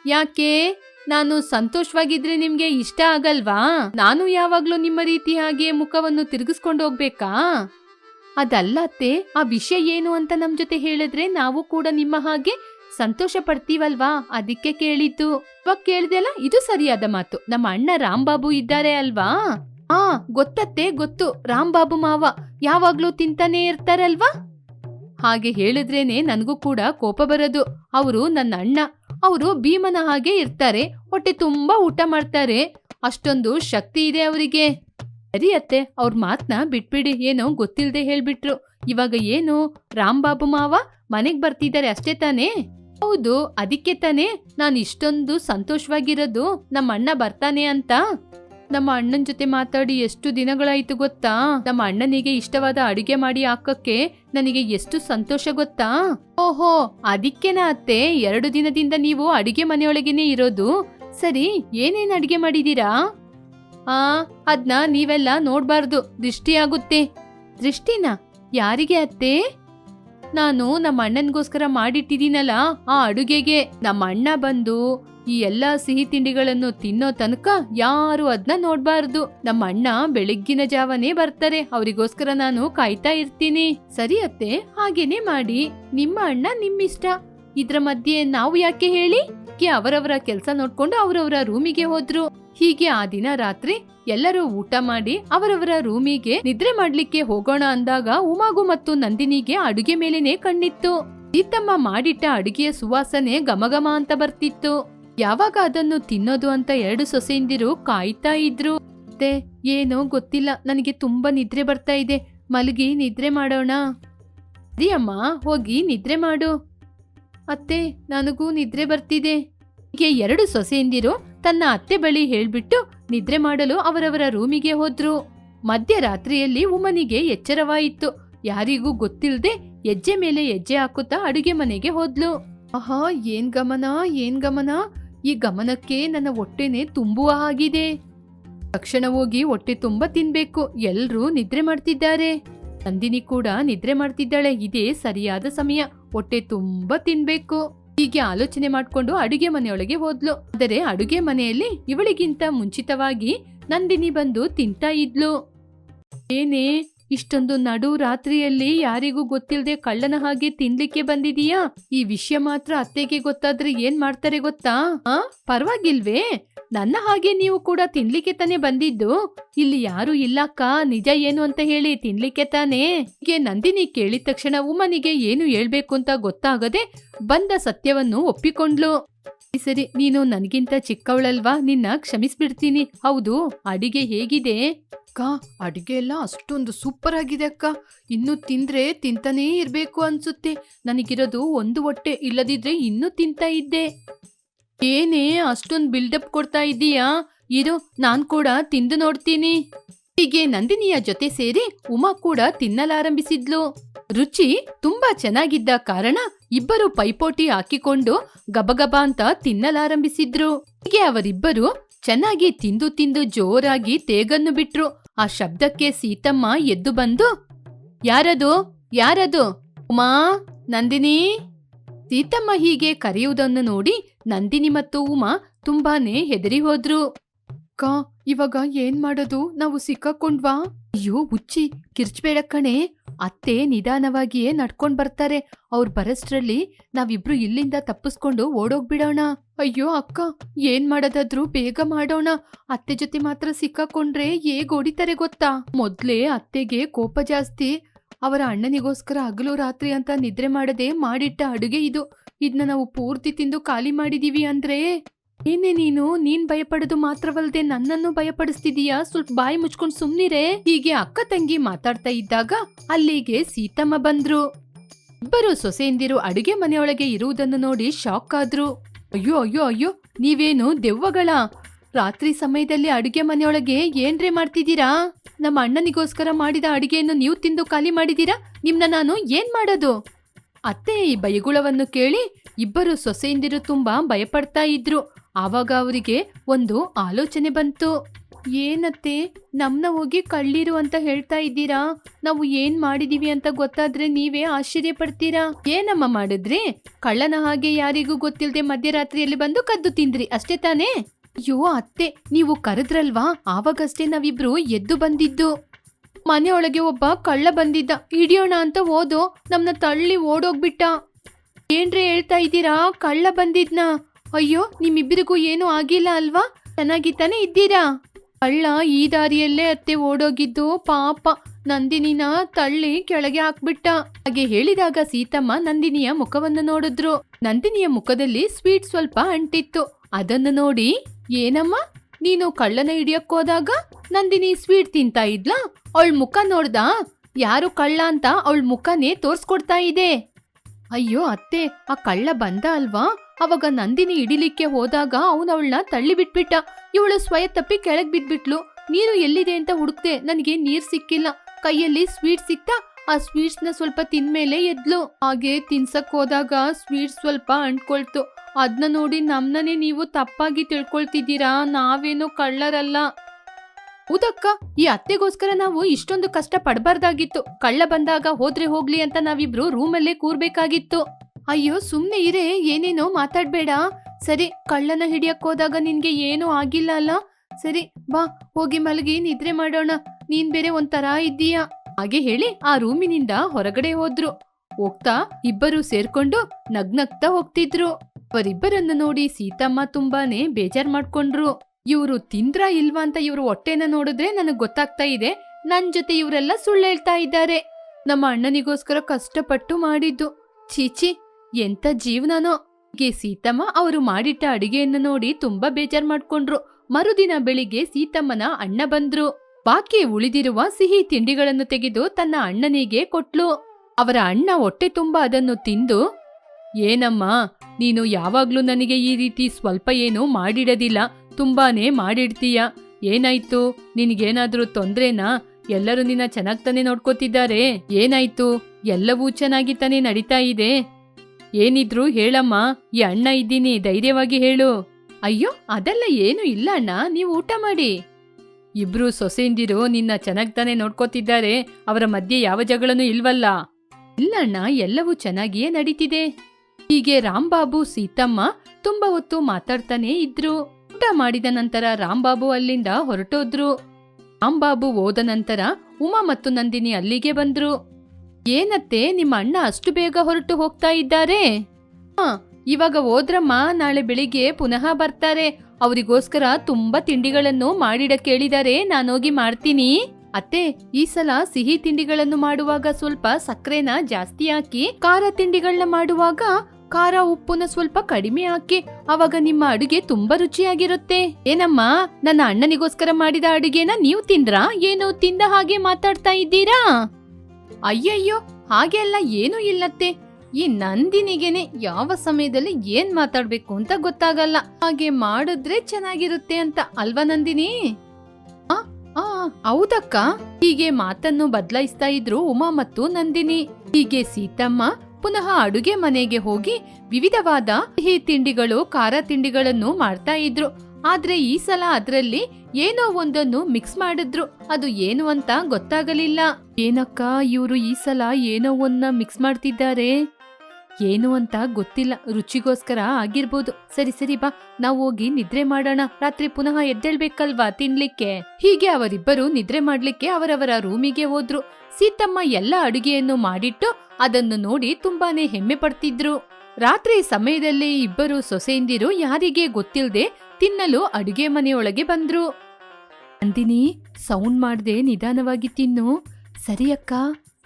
ಯಾಕೆ? ನಾನು ಸಂತೋಷವಾಗಿದ್ರೆ ನಿಮ್ಗೆ ಇಷ್ಟ ಆಗಲ್ವಾ? ನಾನು ಯಾವಾಗ್ಲೂ ನಿಮ್ಮ ರೀತಿ ಹಾಗೆ ಮುಖವನ್ನು ತಿರುಗಿಸ್ಕೊಂಡು ಹೋಗ್ಬೇಕಾ? ಅದಲ್ಲ ಅತ್ತೆ, ಆ ವಿಷಯ ಏನು ಅಂತ ನಮ್ ಜೊತೆ ಹೇಳಿದ್ರೆ ನಾವು ಕೂಡ ನಿಮ್ಮ ಹಾಗೆ ಸಂತೋಷ ಪಡ್ತೀವಲ್ವಾ ಅದಕ್ಕೆ ಕೇಳಿದ್ದು. ಇವಾಗ ಕೇಳ್ದೆಲ್ಲ ಇದು ಸರಿಯಾದ ಮಾತು. ನಮ್ಮ ಅಣ್ಣ ರಾಂಬಾಬು ಇದ್ದಾರೆ ಅಲ್ವಾ? ಆ, ಗೊತ್ತತ್ತೆ, ಗೊತ್ತು. ರಾಂಬಾಬು ಮಾವ ಯಾವಾಗ್ಲೂ ತಿಂತಾನೆ ಇರ್ತಾರಲ್ವಾ? ಹಾಗೆ ಹೇಳಿದ್ರೇನೆ ನನಗೂ ಕೂಡ ಕೋಪ ಬರೋದು. ಅವರು ನನ್ನ ಅಣ್ಣ. ಅವರು ಭೀಮನ ಹಾಗೆ ಇರ್ತಾರೆ. ಹೊಟ್ಟೆ ತುಂಬಾ ಊಟ ಮಾಡ್ತಾರೆ. ಅಷ್ಟೊಂದು ಶಕ್ತಿ ಇದೆ ಅವರಿಗೆ. ಸರಿ ಅತ್ತೆ, ಅವ್ರ ಮಾತ್ನ ಬಿಟ್ಬಿಡಿ. ಏನೋ ಗೊತ್ತಿಲ್ಲದೆ ಹೇಳ್ಬಿಟ್ರು. ಇವಾಗ ಏನು? ರಾಂಬಾಬು ಮಾವ ಮನೆಗ್ ಬರ್ತಿದ್ದಾರೆ ಅಷ್ಟೇ ತಾನೇ? ಹೌದು, ಅದಕ್ಕೆ ತಾನೇ ನಾನು ಇಷ್ಟೊಂದು ಸಂತೋಷವಾಗಿರೋದು ನಮ್ಮ ಅಣ್ಣ ಬರ್ತಾನೆ ಅಂತ. ನಮ್ಮ ಅಣ್ಣನ ಜೊತೆ ಮಾತಾಡಿ ಎಷ್ಟು ದಿನಗಳಾಯ್ತು ಗೊತ್ತಾ? ನಮ್ಮ ಅಣ್ಣನಿಗೆ ಇಷ್ಟವಾದ ಅಡುಗೆ ಮಾಡಿ ಹಾಕಕ್ಕೆ ನನಗೆ ಎಷ್ಟು ಸಂತೋಷ ಗೊತ್ತಾ? ಓಹೋ, ಅದಕ್ಕೆನಾ ಅತ್ತೆ? ಎರಡು ದಿನದಿಂದ ನೀವು ಅಡಿಗೆ ಮನೆಯೊಳಗೇನೆ ಇರೋದು? ಸರಿ, ಏನೇನ್ ಅಡಿಗೆ ಮಾಡಿದೀರಾ? ಆ, ಅದ್ನ ನೀವೆಲ್ಲ ನೋಡ್ಬಾರ್ದು ದೃಷ್ಟಿ ಆಗುತ್ತೆ ದೃಷ್ಟಿನ? ಯಾರಿಗೆ ಅತ್ತೆ? ನಾನು ನಮ್ಮ ಅಣ್ಣನ್ಗೋಸ್ಕರ ಮಾಡಿಟ್ಟಿದ್ದೀನಲ್ಲ ಆ ಅಡುಗೆಗೆ. ನಮ್ಮ ಅಣ್ಣ ಬಂದು ಈ ಎಲ್ಲಾ ಸಿಹಿ ತಿಂಡಿಗಳನ್ನು ತಿನ್ನೋ ತನಕ ಯಾರು ಅದನ್ನ ನೋಡ್ಬಾರ್ದು. ನಮ್ಮ ಅಣ್ಣ ಬೆಳಗ್ಗಿನ ಜಾವನೇ ಬರ್ತಾರೆ. ಅವರಿಗೋಸ್ಕರ ನಾನು ಕಾಯ್ತಾ ಇರ್ತೀನಿ. ಸರಿ ಅತ್ತೆ, ಹಾಗೇನೆ ಮಾಡಿ. ನಿಮ್ಮ ಅಣ್ಣ ನಿಮ್ಮಿಷ್ಟ. ಇದ್ರ ಮಧ್ಯೆ ನಾವು ಯಾಕೆ ಹೇಳಿ? ಅವರವರ ಕೆಲಸ ನೋಡ್ಕೊಂಡು ಅವರವರ ರೂಮಿಗೆ ಹೋದ್ರು. ಹೀಗೆ ಆ ದಿನ ರಾತ್ರಿ ಎಲ್ಲರೂ ಊಟ ಮಾಡಿ ಅವರವರ ರೂಮಿಗೆ ನಿದ್ರೆ ಮಾಡ್ಲಿಕ್ಕೆ ಹೋಗೋಣ ಅಂದಾಗ ಉಮಾಗು ಮತ್ತು ನಂದಿನಿಗೆ ಅಡುಗೆ ಮೇಲೇನೆ ಕಣ್ಣಿತ್ತು. ಸೀತಮ್ಮ ಮಾಡಿಟ್ಟ ಅಡುಗೆಯ ಸುವಾಸನೆ ಗಮಗಮ ಅಂತ ಬರ್ತಿತ್ತು. ಯಾವಾಗ ಅದನ್ನು ತಿನ್ನೋದು ಅಂತ ಎರಡು ಸೊಸೆಯಿಂದಿರು ಕಾಯ್ತಾ ಇದ್ರು. ಏನೋ ಗೊತ್ತಿಲ್ಲ, ನನಗೆ ತುಂಬಾ ನಿದ್ರೆ ಬರ್ತಾ ಇದೆ, ಮಲಗಿ ನಿದ್ರೆ ಮಾಡೋಣ. ಸರಿ ಅಮ್ಮ, ಹೋಗಿ ನಿದ್ರೆ ಮಾಡು. ಅತ್ತೆ, ನನಗೂ ನಿದ್ರೆ ಬರ್ತಿದೆ. ಹೀಗೆ ಎರಡು ಸೊಸೆಯಂದಿರು ತನ್ನ ಅತ್ತೆ ಬಳಿ ಹೇಳ್ಬಿಟ್ಟು ನಿದ್ರೆ ಮಾಡಲು ಅವರವರ ರೂಮಿಗೆ ಹೋದ್ರು. ಮಧ್ಯರಾತ್ರಿಯಲ್ಲಿ ಉಮನಿಗೆ ಎಚ್ಚರವಾಯಿತು. ಯಾರಿಗೂ ಗೊತ್ತಿಲ್ಲದೆ ಹೆಜ್ಜೆ ಮೇಲೆ ಹೆಜ್ಜೆ ಹಾಕುತ್ತಾ ಅಡುಗೆ ಮನೆಗೆ ಹೋದ್ಲು. ಆಹಾ, ಏನ್ ಗಮನ ಏನ್ ಗಮನ? ಈ ಗಮನಕ್ಕೆ ನನ್ನ ಹೊಟ್ಟೆನೆ ತುಂಬುವ ಹಾಗಿದೆ ತಕ್ಷಣ ಹೋಗಿ ಹೊಟ್ಟೆ ತುಂಬ ತಿನ್ಬೇಕು. ಎಲ್ರೂ ನಿದ್ರೆ ಮಾಡ್ತಿದ್ದಾರೆ. ನಂದಿನಿ ಕೂಡ ನಿದ್ರೆ ಮಾಡ್ತಿದ್ದಾಳೆ. ಇದೇ ಸರಿಯಾದ ಸಮಯ. ಹೊಟ್ಟೆ ತುಂಬಾ ತಿನ್ಬೇಕು. ಹೀಗೆ ಆಲೋಚನೆ ಮಾಡಿಕೊಂಡು ಅಡುಗೆ ಮನೆಯೊಳಗೆ ಹೋದ್ಲು. ಆದರೆ ಅಡುಗೆ ಮನೆಯಲ್ಲಿ ಇವಳಿಗಿಂತ ಮುಂಚಿತವಾಗಿ ನಂದಿನಿ ಬಂದು ತಿಂತಾ ಇದ್ಲು. ಏನೇ ಇಷ್ಟೊಂದು ನಡು ರಾತ್ರಿಯಲ್ಲಿ ಯಾರಿಗೂ ಗೊತ್ತಿಲ್ಲದೆ ಕಳ್ಳನ ಹಾಗೆ ತಿನ್ಲಿಕ್ಕೆ ಬಂದಿದೀಯಾ? ಈ ವಿಷಯ ಮಾತ್ರ ಅತ್ತೆಗೆ ಗೊತ್ತಾದ್ರೆ ಏನ್ ಮಾಡ್ತಾರೆ ಗೊತ್ತಾ? ಆ? ಪರವಾಗಿಲ್ವೇ? ನನ್ನ ಹಾಗೆ ನೀವು ಕೂಡ ತಿನ್ಲಿಕ್ಕೆ ತಾನೇ ಬಂದಿದ್ದು? ಇಲ್ಲಿ ಯಾರು ಇಲ್ಲಕ್ಕ ನಿಜ ಏನು ಅಂತ ಹೇಳಿ ತಿನ್ಲಿಕ್ಕೆ ತಾನೇ? ಹೀಗೆ ನಂದಿನಿ ಕೇಳಿದ ತಕ್ಷಣ ಉಮನಿಗೆ ಏನು ಹೇಳ್ಬೇಕು ಅಂತ ಗೊತ್ತಾಗದೆ ಬಂದ ಸತ್ಯವನ್ನು ಒಪ್ಪಿಕೊಂಡ್ಲು. ಸರಿ, ಸರಿ ನೀನು ನನ್ಗಿಂತ ಚಿಕ್ಕವಳಲ್ವಾ? ನಿನ್ನ ಕ್ಷಮಿಸ್ಬಿಡ್ತೀನಿ. ಹೌದು ಅಡಿಗೆ ಹೇಗಿದೆ? ಅಕ್ಕ, ಅಡಿಗೆ ಎಲ್ಲ ಅಷ್ಟೊಂದು ಸೂಪರ್ ಆಗಿದೆ ಅಕ್ಕ. ಇನ್ನು ತಿಂದ್ರೆ ತಿಂತಾನೇ ಇರ್ಬೇಕು ಅನ್ಸುತ್ತೆ. ನನಗಿರೋದು ಒಂದು ಹೊಟ್ಟೆ ಇಲ್ಲದಿದ್ರೆ ಇನ್ನೂ ತಿಂತಾ ಇದ್ದೆ. ಏನೇ ಅಷ್ಟೊಂದು ಬಿಲ್ಡಪ್ ಕೊಡ್ತಾ ಇದೀಯಾ? ಇರು, ನಾನ್ ಕೂಡ ತಿಂದು ನೋಡ್ತೀನಿ. ಹೀಗೆ ನಂದಿನಿಯ ಜೊತೆ ಸೇರಿ ಉಮಾ ಕೂಡ ತಿನ್ನಲಾರಂಭಿಸಿದ್ಲು. ರುಚಿ ತುಂಬಾ ಚೆನ್ನಾಗಿದ್ದ ಕಾರಣ ಇಬ್ಬರು ಪೈಪೋಟಿ ಹಾಕಿಕೊಂಡು ಗಬಗಬ ಅಂತ ತಿನ್ನಲಾರಂಭಿಸಿದ್ರು. ಹೀಗೆ ಅವರಿಬ್ಬರು ಚೆನ್ನಾಗಿ ತಿಂದು ತಿಂದು ಜೋರಾಗಿ ತೇಗನ್ನು ಬಿಟ್ರು. ಆ ಶಬ್ದಕ್ಕೆ ಸೀತಮ್ಮ ಎದ್ದು ಬಂದು, ಯಾರದು? ಯಾರದು? ಉಮಾ, ನಂದಿನಿ? ಸೀತಮ್ಮ ಹೀಗೆ ಕರೆಯುವುದನ್ನು ನೋಡಿ ನಂದಿನಿ ಮತ್ತು ಉಮಾ ತುಂಬಾನೇ ಹೆದರಿ ಹೋದ್ರು. ಅಕ್ಕ, ಇವಾಗ ಏನ್ ಮಾಡೋದು? ನಾವು ಸಿಕ್ಕಾಕೊಂಡ್ವಾ? ಅಯ್ಯೋ, ಹುಚ್ಚಿ. ಕಿರ್ಚ್ಬೇಡ ಕಣೆ. ಅತ್ತೆ ನಿಧಾನವಾಗಿಯೇ ನಡ್ಕೊಂಡ್ ಬರ್ತಾರೆ. ಅವ್ರು ಬರಷ್ಟ್ರಲ್ಲಿ ನಾವಿಬ್ರು ಇಲ್ಲಿಂದ ತಪ್ಪಿಸ್ಕೊಂಡು ಓಡೋಗ್ಬಿಡೋಣ. ಅಯ್ಯೋ, ಅಕ್ಕ, ಏನ್ ಮಾಡೋದಾದ್ರೂ ಬೇಗ ಮಾಡೋಣ. ಅತ್ತೆ ಜೊತೆ ಮಾತ್ರ ಸಿಕ್ಕಾಕೊಂಡ್ರೆ ಹೇಗ್ ಓಡಿತಾರೆ ಗೊತ್ತಾ? ಮೊದ್ಲೇ ಅತ್ತೆಗೆ ಕೋಪ ಜಾಸ್ತಿ. ಅವರ ಅಣ್ಣನಿಗೋಸ್ಕರ ಹಗಲು ರಾತ್ರಿ ಅಂತ ನಿದ್ರೆ ಮಾಡದೆ ಮಾಡಿಟ್ಟ ಅಡುಗೆ ಇದು. ಇದನ್ನ ನಾವು ಪೂರ್ತಿ ತಿಂದು ಖಾಲಿ ಮಾಡಿದೀವಿ ಅಂದ್ರೆ? ಏನೇ ನೀನು, ನೀನ್ ಭಯಪಡೋದು ಮಾತ್ರವಲ್ಲದೆ ನನ್ನನ್ನು ಭಯಪಡಿಸ್ತಿದೀಯಾ? ಸ್ವಲ್ಪ ಬಾಯಿ ಮುಚ್ಕೊಂಡ್ ಸುಮ್ನಿರೆ. ಹೀಗೆ ಅಕ್ಕ ತಂಗಿ ಮಾತಾಡ್ತಾ ಇದ್ದಾಗ ಅಲ್ಲಿಗೆ ಸೀತಮ್ಮ ಬಂದ್ರು. ಇಬ್ಬರು ಸೊಸೆಯಂದಿರು ಅಡುಗೆ ಮನೆಯೊಳಗೆ ಇರುವುದನ್ನು ನೋಡಿ ಶಾಕ್ ಆದ್ರು. ಅಯ್ಯೋ ಅಯ್ಯೋ ಅಯ್ಯೋ, ನೀವೇನು ದೆವ್ವಗಳ? ರಾತ್ರಿ ಸಮಯದಲ್ಲಿ ಅಡುಗೆ ಮನೆಯೊಳಗೆ ಏನ್ರೇ ಮಾಡ್ತಿದ್ದೀರಾ? ನಮ್ಮ ಅಣ್ಣನಿಗೋಸ್ಕರ ಮಾಡಿದ ಅಡುಗೆಯನ್ನು ನೀವು ತಿಂದು ಖಾಲಿ ಮಾಡಿದೀರಾ ನಿಮ್ನ ನಾನು ಏನ್ ಮಾಡೋದು? ಅತ್ತೆ ಈ ಬೈಗುಳವನ್ನು ಕೇಳಿ ಇಬ್ಬರು ಸೊಸೆಯಿಂದಿರು ತುಂಬಾ ಭಯಪಡ್ತಾ ಇದ್ರು. ಆವಾಗ ಅವರಿಗೆ ಒಂದು ಆಲೋಚನೆ ಬಂತು. ಏನತ್ತೆ, ನಮ್ನ ಹೋಗಿ ಕಳ್ಳೀರು ಅಂತ ಹೇಳ್ತಾ ಇದ್ದೀರಾ? ನಾವು ಏನ್ ಮಾಡಿದೀವಿ ಅಂತ ಗೊತ್ತಾದ್ರೆ ನೀವೇ ಆಶ್ಚರ್ಯ ಪಡ್ತೀರಾ? ಏನಮ್ಮ ಮಾಡಿದ್ರಿ? ಕಳ್ಳನ ಹಾಗೆ ಯಾರಿಗೂ ಗೊತ್ತಿಲ್ಲದೆ ಮಧ್ಯರಾತ್ರಿಯಲ್ಲಿ ಬಂದು ಕದ್ದು ತಿಂದ್ರಿ, ಅಷ್ಟೇ ತಾನೇ? ಅಯ್ಯೋ, ಅತ್ತೆ, ನೀವು ಕರೆದ್ರಲ್ವಾ? ಆವಾಗಷ್ಟೇ ನಾವಿಬ್ರು ಎದ್ದು ಬಂದಿದ್ದು. ಮನೆಯೊಳಗೆ ಒಬ್ಬ ಕಳ್ಳ ಬಂದಿದ್ದ. ಹಿಡಿಯೋಣ ಅಂತ ಹೋದು, ನಮ್ನ ತಳ್ಳಿ ಓಡೋಗ್ಬಿಟ್ಟ. ಏನ್ರಿ ಹೇಳ್ತಾ ಇದ್ದೀರಾ? ಕಳ್ಳ ಬಂದಿದ್ನಾ. ಅಯ್ಯೋ, ನಿಮ್ಮಿಬ್ಬರಿಗೂ ಏನೂ ಆಗಿಲ್ಲ ಅಲ್ವಾ? ಚೆನ್ನಾಗಿ ತಾನೇ ಇದ್ದೀರಾ? ಕಳ್ಳ ಈ ದಾರಿಯಲ್ಲೇ ಅತ್ತೆ ಓಡೋಗಿದ್ದು ಪಾಪ. ನಂದಿನಿನ ತಳ್ಳಿ ಕೆಳಗೆ ಹಾಕ್ಬಿಟ್ಟ. ಹಾಗೆ ಹೇಳಿದಾಗ ಸೀತಮ್ಮ ನಂದಿನಿಯ ಮುಖವನ್ನು ನೋಡಿದ್ರು. ನಂದಿನಿಯ ಮುಖದಲ್ಲಿ ಸ್ವೀಟ್ ಸ್ವಲ್ಪ ಅಂಟಿತ್ತು. ಅದನ್ನು ನೋಡಿ, ಏನಮ್ಮ? ನೀನು ಕಳ್ಳನ ಹಿಡಿಯಕ್ ಹೋದಾಗ ನಂದಿನಿ ಸ್ವೀಟ್ ತಿಂತಾ ಇದ್ಲಾ? ಅವಳ ಮುಖ ನೋಡ್ದಾ? ಯಾರು ಕಳ್ಳ ಅಂತ ಅವಳ ಮುಖನೇ ತೋರ್ಸ್ಕೊಡ್ತಾ ಇದೆ. ಅಯ್ಯೋ, ಅತ್ತೆ, ಆ ಕಳ್ಳ ಬಂದ ಅಲ್ವಾ? ಅವಾಗ ನಂದಿನಿ ಹಿಡಿಲಿಕ್ಕೆ ಹೋದಾಗ ಅವನು ಅವಳನ್ನ ತಳ್ಳಿ ಬಿಟ್ಬಿಟ್ಟ ಇವಳು ಸ್ವಯ ತಪ್ಪಿ ಕೆಳಗ್ ಬಿದ್ಬಿಟ್ಲು. ನೀರು ಎಲ್ಲಿದೆ ಅಂತ ಹುಡುಕ್ತೆ ನನಗೆ ನೀರ್ ಸಿಕ್ಕಿಲ್ಲ. ಕೈಯಲ್ಲಿ ಸ್ವೀಟ್ ಸಿಕ್ತಾ, ಆ ಸ್ವೀಟ್ಸ್ನ ಸ್ವಲ್ಪ ತಿನ್ಮೇಲೆ ಎದ್ಲು. ಹಾಗೆ ತಿನ್ಸಕ್ ಹೋದಾಗ ಸ್ವೀಟ್ ಸ್ವಲ್ಪ ಅಂಟ್ಕೊಳ್ತು. ಅದನ್ನ ನೋಡಿ ನಮ್ನನೇ ನೀವು ತಪ್ಪಾಗಿ ತಿಳ್ಕೊಳ್ತಿದ್ದೀರಾ? ನಾವೇನು ಕಳ್ಳರಲ್ಲ. ಉದಕ್ಕ, ಈ ಅತ್ತೆಗೋಸ್ಕರ ನಾವು ಇಷ್ಟೊಂದು ಕಷ್ಟ ಪಡಬಾರ್ದಾಗಿತ್ತು. ಕಳ್ಳ ಬಂದಾಗ ಹೋದ್ರೆ ಹೋಗ್ಲಿ ಅಂತ ನಾವಿಬ್ರು ರೂಮಲ್ಲೇ ಕೂರ್ಬೇಕಾಗಿತ್ತು. ಅಯ್ಯೋ, ಸುಮ್ನೆ ಇರೇ, ಏನೇನೋ ಮಾತಾಡ್ಬೇಡ. ಸರಿ, ಕಳ್ಳನ ಹಿಡಿಯಕ್ ಹೋದಾಗ ನಿನ್ಗೆ ಏನೂ ಆಗಿಲ್ಲ ಅಲ್ಲ? ಸರಿ, ಬಾ, ಹೋಗಿ ಮಲಗಿ, ನಿದ್ರೆ ಮಾಡೋಣ. ನೀನ್ ಬೇರೆ ಒಂಥರ ಇದ್ದೀಯ. ಹಾಗೆ ಹೇಳಿ ಆ ರೂಮಿನಿಂದ ಹೊರಗಡೆ ಹೋದ್ರು. ಹೋಗ್ತಾ ಇಬ್ಬರು ಸೇರ್ಕೊಂಡು ನಗ್ನಗ್ತಾ ಹೋಗ್ತಿದ್ರು. ಅವರಿಬ್ಬರನ್ನ ನೋಡಿ ಸೀತಮ್ಮ ತುಂಬಾನೇ ಬೇಜಾರ್ ಮಾಡ್ಕೊಂಡ್ರು. ಇವ್ರು ತಿಂದ್ರಾ ಇಲ್ವಾ ಅಂತ ಇವ್ರು ಹೊಟ್ಟೆನ ನೋಡಿದ್ರೆ ನನಗ್ ಗೊತ್ತಾಗ್ತಾ ಇದೆ. ನನ್ ಜೊತೆ ಇವರೆಲ್ಲ ಸುಳ್ಳು ಹೇಳ್ತಾ ಇದ್ದಾರೆ. ನಮ್ಮ ಅಣ್ಣನಿಗೋಸ್ಕರ ಕಷ್ಟಪಟ್ಟು ಮಾಡಿದ್ದು. ಚೀಚಿ ಎಂತ ಜೀವನನೋ. ಗೆ ಸೀತಮ್ಮ ಅವರು ಮಾಡಿಟ್ಟ ಅಡಿಗೆಯನ್ನು ನೋಡಿ ತುಂಬಾ ಬೇಜಾರ್ ಮಾಡ್ಕೊಂಡ್ರು. ಮರುದಿನ ಬೆಳಿಗ್ಗೆ ಸೀತಮ್ಮನ ಅಣ್ಣ ಬಂದ್ರು. ಬಾಕಿ ಉಳಿದಿರುವ ಸಿಹಿ ತಿಂಡಿಗಳನ್ನು ತೆಗೆದು ತನ್ನ ಅಣ್ಣನಿಗೆ ಕೊಟ್ಲು. ಅವರ ಅಣ್ಣ ಹೊಟ್ಟೆ ತುಂಬಾ ಅದನ್ನು ತಿಂದು, ಏನಮ್ಮ, ನೀನು ಯಾವಾಗ್ಲೂ ನನಗೆ ಈ ರೀತಿ ಸ್ವಲ್ಪ ಏನು ಮಾಡಿಡದಿಲ್ಲ. ತುಂಬಾನೇ ಮಾಡಿಡ್ತೀಯ. ಏನಾಯ್ತು? ನಿನ್ಗೇನಾದ್ರೂ ತೊಂದ್ರೆನಾ? ಎಲ್ಲರೂ ನಿನ್ನ ಚೆನ್ನಾಗ್ತಾನೆ ನೋಡ್ಕೋತಿದ್ದಾರೆ. ಏನಾಯ್ತು? ಎಲ್ಲವೂ ಚೆನ್ನಾಗಿ ತಾನೇ ನಡೀತಾ ಇದೆ. ಏನಿದ್ರು ಹೇಳಮ್ಮ, ಈ ಅಣ್ಣ ಇದ್ದೀನಿ, ಧೈರ್ಯವಾಗಿ ಹೇಳು. ಅಯ್ಯೋ, ಅದೆಲ್ಲ ಏನು ಇಲ್ಲ ಅಣ್ಣ, ನೀವು ಊಟ ಮಾಡಿ. ಇಬ್ರು ಸೊಸೆಯಿಂದಿರು ನಿನ್ನ ಚೆನ್ನಾಗ್ ತಾನೇ ನೋಡ್ಕೋತಿದ್ದಾರೆ, ಅವರ ಮಧ್ಯೆ ಯಾವ ಜಗಳನೂ ಇಲ್ವಲ್ಲ. ಇಲ್ಲ ಅಣ್ಣ, ಎಲ್ಲವೂ ಚೆನ್ನಾಗಿಯೇ ನಡೀತಿದೆ. ಹೀಗೆ ರಾಂಬಾಬು ಸೀತಮ್ಮ ತುಂಬಾ ಹೊತ್ತು ಮಾತಾಡ್ತಾನೆ ಇದ್ರು. ಊಟ ಮಾಡಿದ ನಂತರ ರಾಂಬಾಬು ಅಲ್ಲಿಂದ ಹೊರಟೋದ್ರು. ರಾಂಬಾಬು ಹೋದ ನಂತರ ಉಮಾ ಮತ್ತು ನಂದಿನಿ ಅಲ್ಲಿಗೆ ಬಂದ್ರು. ಏನತ್ತೆ, ನಿಮ್ಮ ಅಣ್ಣ ಅಷ್ಟು ಬೇಗ ಹೊರಟು ಹೋಗ್ತಾ ಇದ್ದಾರೆ? ಹಾ, ಇವಾಗ ಹೋದ್ರಮ್ಮ, ನಾಳೆ ಬೆಳಿಗ್ಗೆ ಪುನಃ ಬರ್ತಾರೆ. ಅವರಿಗೋಸ್ಕರ ತುಂಬಾ ತಿಂಡಿಗಳನ್ನು ಮಾಡಿಡ ಕೇಳಿದಾರೆ ನಾನೋಗಿ ಮಾಡ್ತೀನಿ. ಅತ್ತೆ, ಈ ಸಲ ಸಿಹಿ ತಿಂಡಿಗಳನ್ನು ಮಾಡುವಾಗ ಸ್ವಲ್ಪ ಸಕ್ಕರೆನ ಜಾಸ್ತಿ ಹಾಕಿ, ಖಾರ ತಿಂಡಿಗಳನ್ನ ಮಾಡುವಾಗ ಖಾರ ಉಪ್ಪುನ ಸ್ವಲ್ಪ ಕಡಿಮೆ ಹಾಕಿ, ಅವಾಗ ನಿಮ್ಮ ಅಡುಗೆ ತುಂಬಾ ರುಚಿಯಾಗಿರುತ್ತೆ. ಏನಮ್ಮ, ನನ್ನ ಅಣ್ಣನಿಗೋಸ್ಕರ ಮಾಡಿದ ಅಡುಗೆನ ನೀವು ತಿಂದ್ರಾ? ಏನು ತಿಂದ ಹಾಗೆ ಮಾತಾಡ್ತಾ ಇದ್ದೀರಾ? ಅಯ್ಯಯ್ಯೋ ಹಾಗೆಲ್ಲ ಏನೂ ಇಲ್ಲತ್ತೆ. ಈ ನಂದಿನಿಗೆನೆ ಯಾವ ಸಮಯದಲ್ಲಿ ಏನ್ ಮಾತಾಡ್ಬೇಕು ಅಂತ ಗೊತ್ತಾಗಲ್ಲ. ಹಾಗೆ ಮಾಡಿದ್ರೆ ಚೆನ್ನಾಗಿರುತ್ತೆ ಅಂತ ಅಲ್ವಾ ನಂದಿನಿ? ಹೌದಕ್ಕ. ಹೀಗೆ ಮಾತನ್ನು ಬದಲಾಯಿಸ್ತಾ ಇದ್ರು ಉಮಾ ಮತ್ತು ನಂದಿನಿ. ಹೀಗೆ ಸೀತಮ್ಮ ಪುನಃ ಅಡುಗೆ ಮನೆಗೆ ಹೋಗಿ ವಿವಿಧವಾದ ಸಿಹಿ ತಿಂಡಿಗಳು, ಖಾರ ತಿಂಡಿಗಳನ್ನು ಮಾಡ್ತಾ ಇದ್ರು. ಆದ್ರೆ ಈ ಸಲ ಅದ್ರಲ್ಲಿ ಏನೋ ಒಂದನ್ನು ಮಿಕ್ಸ್ ಮಾಡಿದ್ರು. ಅದು ಏನು ಅಂತ ಗೊತ್ತಾಗಲಿಲ್ಲ. ಏನಕ್ಕ ಇವರು ಈ ಸಲ ಏನೋ ಒಂದ್ನ ಮಿಕ್ಸ್ ಮಾಡ್ತಿದ್ದಾರೆ? ಏನು ಅಂತ ಗೊತ್ತಿಲ್ಲ. ರುಚಿಗೋಸ್ಕರ ಆಗಿರ್ಬೋದು. ಸರಿ ಸರಿ, ಬಾ. ನಾವು ಹೋಗಿ ನಿದ್ರೆ ಮಾಡೋಣ. ರಾತ್ರಿ ಪುನಃ ಎದ್ದೇಳ್ಬೇಕಲ್ವಾ ತಿನ್ಲಿಕ್ಕೆ? ಹೀಗೆ ಅವರಿಬ್ಬರು ನಿದ್ರೆ ಮಾಡ್ಲಿಕ್ಕೆ ಅವರವರ ರೂಮಿಗೆ ಹೋದ್ರು. ಸೀತಮ್ಮ ಎಲ್ಲ ಅಡುಗೆಯನ್ನು ಮಾಡಿಟ್ಟು ಅದನ್ನು ನೋಡಿ ತುಂಬಾನೇ ಹೆಮ್ಮೆ ಪಡ್ತಿದ್ರು. ರಾತ್ರಿ ಸಮಯದಲ್ಲಿ ಇಬ್ಬರು ಸೊಸೆಯಿಂದಿರು ಯಾರಿಗೆ ಗೊತ್ತಿಲ್ಲದೆ ತಿನ್ನಲು ಅಡುಗೆ ಮನೆಯೊಳಗೆ ಬಂದ್ರು. ನಂದಿನಿ, ಸೌಂಡ್ ಮಾಡದೆ ನಿಧಾನವಾಗಿ ತಿನ್ನು. ಸರಿ ಅಕ್ಕ.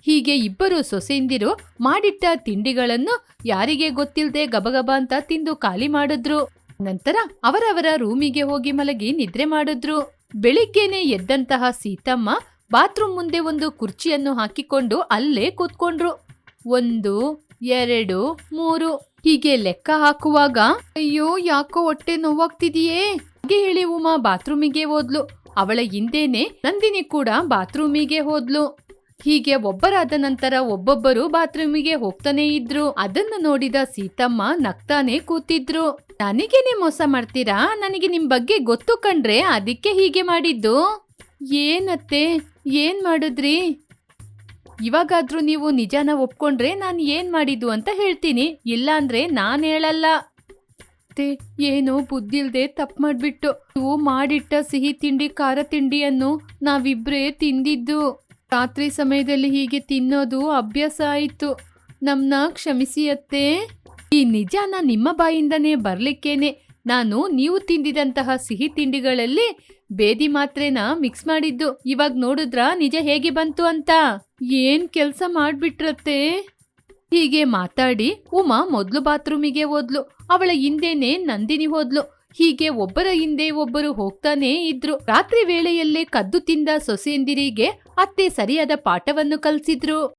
ಹೀಗೆ ಇಬ್ಬರು ಸೊಸೆಯಿಂದಿರು ಮಾಡಿಟ್ಟ ತಿಂಡಿಗಳನ್ನು ಯಾರಿಗೆ ಗೊತ್ತಿಲ್ಲದೆ ಗಬಗಬ ಅಂತ ತಿಂದು ಖಾಲಿ ಮಾಡಿದ್ರು. ನಂತರ ಅವರವರ ರೂಮಿಗೆ ಹೋಗಿ ಮಲಗಿ ನಿದ್ರೆ ಮಾಡಿದ್ರು. ಬೆಳಿಗ್ಗೆನೆ ಎದ್ದಂತಹ ಸೀತಮ್ಮ ಬಾತ್ರೂಮ್ ಮುಂದೆ ಒಂದು ಕುರ್ಚಿಯನ್ನು ಹಾಕಿಕೊಂಡು ಅಲ್ಲೇ ಕೂತ್ಕೊಂಡ್ರು. ಒಂದು, ಎರಡು, ಮೂರು. ಹೀಗೆ ಲೆಕ್ಕ ಹಾಕುವಾಗ, ಅಯ್ಯೋ, ಯಾಕೋ ಹೊಟ್ಟೆ ನೋವಾಗ್ತಿದೆಯೇ? ಹಾಗೆ ಹೇಳಿ ಉಮಾ ಬಾತ್ರೂಮಿಗೆ ಹೋದ್ಲು. ಅವಳ ಹಿಂದೇನೆ ನಂದಿನಿ ಕೂಡ ಬಾತ್ರೂಮಿಗೆ ಹೋದ್ಲು. ಹೀಗೆ ಒಬ್ಬರಾದ ನಂತರ ಒಬ್ಬೊಬ್ಬರು ಬಾತ್ರೂಮಿಗೆ ಹೋಗ್ತಾನೆ ಇದ್ರು. ಅದನ್ನು ನೋಡಿದ ಸೀತಮ್ಮ ನಗ್ತಾನೆ ಕೂತಿದ್ರು. ನನಗೇನೆ ಮೋಸ ಮಾಡ್ತೀರಾ? ನನಗೆ ನಿಮ್ ಬಗ್ಗೆ ಗೊತ್ತು ಕಂಡ್ರೆ ಅದಕ್ಕೆ ಹೀಗೆ ಮಾಡಿದ್ದು. ಏನತ್ತೆ? ಏನ್ ಮಾಡಿದ್ರಿ? ಇವಾಗಾದ್ರೂ ನೀವು ನಿಜಾನ ಒಪ್ಕೊಂಡ್ರೆ ನಾನು ಏನ್ ಮಾಡಿದ್ದು ಅಂತ ಹೇಳ್ತೀನಿ. ಇಲ್ಲಾಂದ್ರೆ ನಾನ್ ಹೇಳಲ್ಲ. ಏನು ಏನೋ ಬುದ್ಧಿಲ್ದೆ ತಪ್ಪು ಮಾಡಿಬಿಟ್ಟು. ನೀವು ಮಾಡಿಟ್ಟ ಸಿಹಿ ತಿಂಡಿ, ಖಾರ ತಿಂಡಿಯನ್ನು ನಾವಿಬ್ರೇ ತಿಂದಿದ್ದು. ರಾತ್ರಿ ಸಮಯದಲ್ಲಿ ಹೀಗೆ ತಿನ್ನೋದು ಅಭ್ಯಾಸ ಆಯಿತು. ನಮ್ನ ಕ್ಷಮಿಸಿ ಅತ್ತೆ ಈ ನಿಜಾನ ನಿಮ್ಮ ಬಾಯಿಂದನೇ ಬರ್ಲಿಕ್ಕೇನೆ. ನಾನು ನೀವು ತಿಂದಿದಂತಹ ಸಿಹಿ ತಿಂಡಿಗಳಲ್ಲಿ ಬೇದಿ ಮಾತ್ರೆನ ಮಿಕ್ಸ್ ಮಾಡಿದ್ದು. ಇವಾಗ ನೋಡಿದ್ರ ನಿಜ ಹೇಗೆ ಬಂತು ಅಂತ. ಏನ್ ಕೆಲ್ಸ ಮಾಡ್ಬಿಟ್ರತ್ತೆ. ಹೀಗೆ ಮಾತಾಡಿ ಉಮಾ ಮೊದ್ಲು ಬಾತ್ರೂಮಿಗೆ ಹೋದ್ಲು. ಅವಳ ಹಿಂದೆನೆ ನಂದಿನಿ ಹೋದ್ಲು. ಹೀಗೆ ಒಬ್ಬರ ಹಿಂದೆ ಒಬ್ಬರು ಹೋಗ್ತಾನೇ ಇದ್ರು. ರಾತ್ರಿ ವೇಳೆಯಲ್ಲೇ ಕದ್ದು ತಿಂದ ಸೊಸೆಯಂದಿರಿಗೆ ಅತ್ತೆ ಸರಿಯಾದ ಪಾಠವನ್ನು ಕಲ್ಸಿದ್ರು.